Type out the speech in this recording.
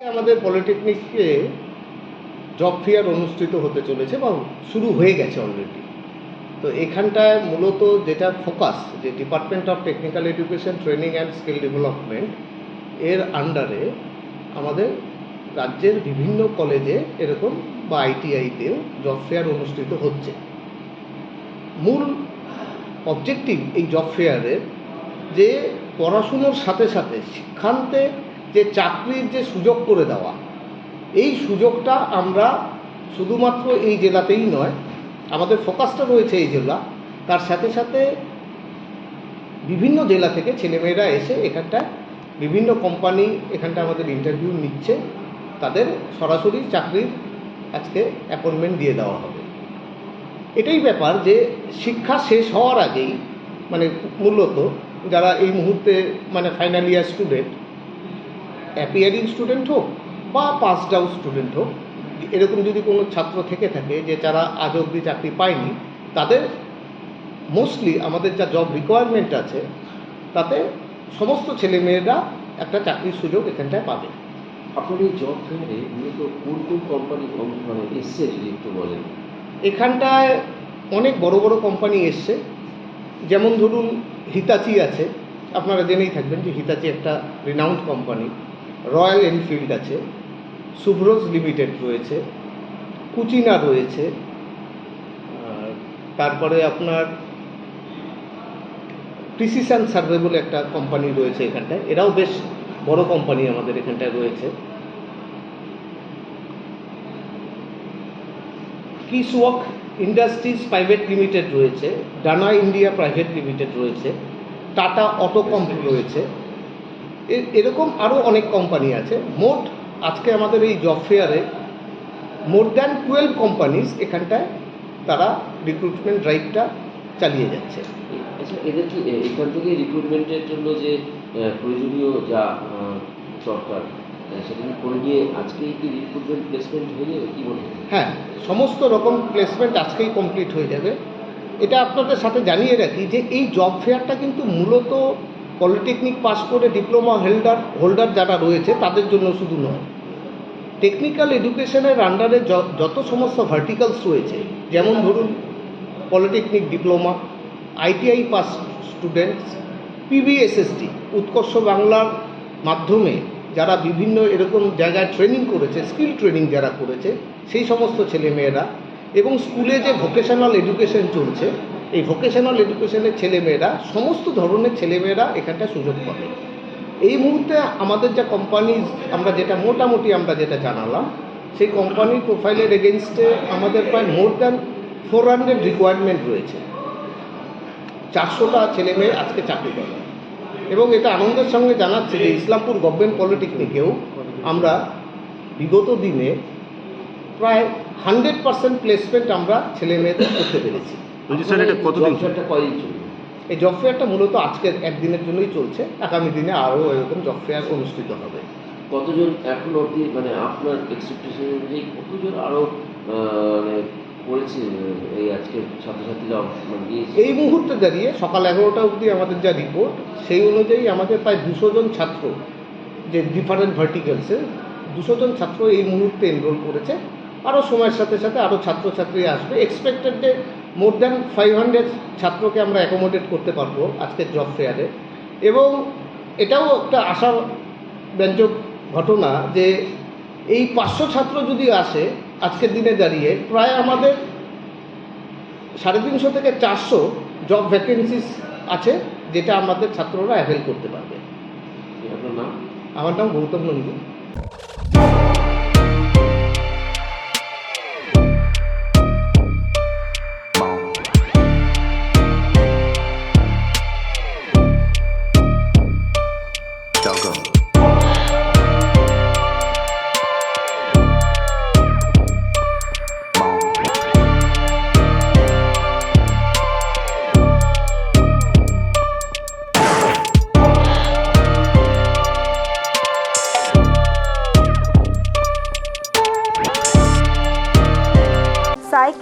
আমাদের পলিটেকনিকে job fair অনুষ্ঠিত হতে চলেছে বা শুরু হয়ে গেছে অলরেডি তো এখানটায় মূলত যেটা ফোকাস যে department of technical education training and skill development এর আন্ডারে আমাদের রাজ্যের বিভিন্ন কলেজে এরকম বা আইটিআইতেও জব ফেয়ার অনুষ্ঠিত হচ্ছে। মূল অবজেক্টিভ এই জব ফেয়ারের যে পড়াশুনোর সাথে সাথে শিক্ষান্তে যে চাকরির যে সুযোগ করে দেওয়া, এই সুযোগটা আমরা শুধুমাত্র এই জেলাতেই নয়, আমাদের ফোকাসটা রয়েছে এই জেলা। তার সাথে সাথে বিভিন্ন জেলা থেকে ছেলেমেয়েরা এসে এখানটা বিভিন্ন কোম্পানি এখানটা আমাদের ইন্টারভিউ নিচ্ছে। তাদের সরাসরি চাকরির আজকে অ্যাপয়েন্টমেন্ট দিয়ে দেওয়া হবে। এটাই ব্যাপার যে শিক্ষা শেষ হওয়ার আগেই মানে মূলত যারা এই মুহূর্তে মানে final year student appearing student হোক বা পাসড আউট স্টুডেন্ট হোক এরকম যদি কোনো ছাত্র থেকে থাকে যে যারা আজ অবধি চাকরি পায়নি তাদের মোস্টলি আমাদের যা জব রিকোয়ারমেন্ট আছে তাতে সমস্ত ছেলেমেয়েরা একটা চাকরির সুযোগ এখানটায় পাবে। আপনার এই জব ফেয়ারে মূলত কোন কোন কোম্পানি মানে এসছে যদি একটু বলেন? এখানটায় অনেক বড় বড় কোম্পানি এসছে। যেমন ধরুন হিতাচি আছে। আপনারা জেনেই থাকবেন যে হিতাচি একটা রিনাউন্ড কোম্পানি রয়্যাল এনফিল্ড আছে সুব্রোজ লিমিটেড রয়েছে কুচিনা রয়েছে আর তারপরে আপনার প্রিসিশন সার্ভে বলে একটা কোম্পানি রয়েছে এখানটায় এরাও বেশ বড় কোম্পানি আমাদের এখানটায় রয়েছে। কিসওয়াক ইন্ডাস্ট্রিজ প্রাইভেট লিমিটেড রয়েছে ডানা ইন্ডিয়া প্রাইভেট লিমিটেড রয়েছে টাটা অটোকম রয়েছে। এ- এরকম আরও অনেক কোম্পানি আছে। মোট আজকে আমাদের এই জব ফেয়ারে মোর দ্যান টুয়েলভ কোম্পানিজ এখানটায় তারা রিক্রুটমেন্ট ড্রাইভটা চালিয়ে যাচ্ছে। আচ্ছা এদের কি এখান থেকে রিক্রুটমেন্টের জন্য যে প্রয়োজনীয় যা দরকার আহ, সেটা করে নিয়ে আজকেই কি রিক্রুটমেন্ট প্লেসমেন্ট হয়ে যাবে কি হয় হ্যাঁ সমস্ত রকম প্লেসমেন্ট আজকেই কমপ্লিট হয়ে যাবে। এটা আপনাদের সাথে জানিয়ে রাখি যে এই জব ফেয়ারটা কিন্তু মূলত পলিটেকনিক পাস করে ডিপ্লোমা হোল্ডার হোল্ডার যারা রয়েছে, তাদের জন্য শুধু নয়। টেকনিক্যাল এডুকেশনের আন্ডারে যত সমস্ত ভার্টিক্যালস রয়েছে, যেমন ধরুন polytechnic diploma ITI pass students PBSSD Utkarsh বাংলার মাধ্যমে যারা বিভিন্ন এরকম জায়গায় ট্রেনিং করেছে স্কিল ট্রেনিং যারা করেছে, সেই সমস্ত ছেলেমেয়েরা এবং স্কুলে যে ভোকেশনাল এডুকেশন চলছে এই ভোকেশনাল এডুকেশনের ছেলেমেয়েরা, সমস্ত ধরনের ছেলেমেয়েরা এখানটা সুযোগ পাবে। এই মুহূর্তে আমাদের যা কোম্পানি আমরা যেটা মোটামুটি আমরা যেটা জানালাম, সেই কোম্পানির প্রোফাইলের এগেনস্টে আমাদের প্রায় more than four hundred requirement রয়েছে। চারশোটা ছেলে মেয়ে আজকে চাকরি করে এবং এটা আনন্দের সঙ্গে জানাচ্ছে যে ইসলামপুর গভর্নমেন্ট পলিটেকনিকেও আমরা বিগত দিনে প্রায় হান্ড্রেড পার্সেন্ট প্লেসমেন্ট আমরা ছেলে মেয়েদের করতে পেরেছি। বলছি স্যার এটা কতদিন কয়দিন চলবে? এই জব ফেয়ারটা মূলত আজকের একদিনের জন্যই চলছে। আগামী দিনে আরও এরকম জব ফেয়ার অনুষ্ঠিত হবে। কতজন এখন অবধি মানে আপনার এক্সপেকটেশন অনুযায়ী কতজন আরও মানে করেছে এই আজকে ছাত্রছাত্রীরা মানে এই মুহূর্তে দাঁড়িয়ে সকাল এগারোটা অবধি আমাদের যা রিপোর্ট সেই অনুযায়ী আমাদের প্রায় দুশো জন ছাত্র যে ডিফারেন্ট ভার্টিক্যালসে দুশো জন ছাত্র এই মুহূর্তে এনরোল করেছে। আরও সময়ের সাথে সাথে আরও ছাত্রছাত্রী আসবে। এক্সপেক্টেড যে মোর দ্যান ফাইভ হান্ড্রেড ছাত্রকে আমরা অ্যাকোমোডেট করতে পারব আজকের জব ফেয়ারে এবং এটাও একটা আশা ব্যঞ্জক ঘটনা যে এই পাঁচশো ছাত্র যদি আসে আজকের দিনে দাঁড়িয়ে প্রায় আমাদের সাড়ে তিনশো থেকে চারশো জব ভ্যাকেন্সিস আছে যেটা আমাদের ছাত্ররা অ্যাভেল করতে পারবে। আমার নাম গৌতম নন্দী।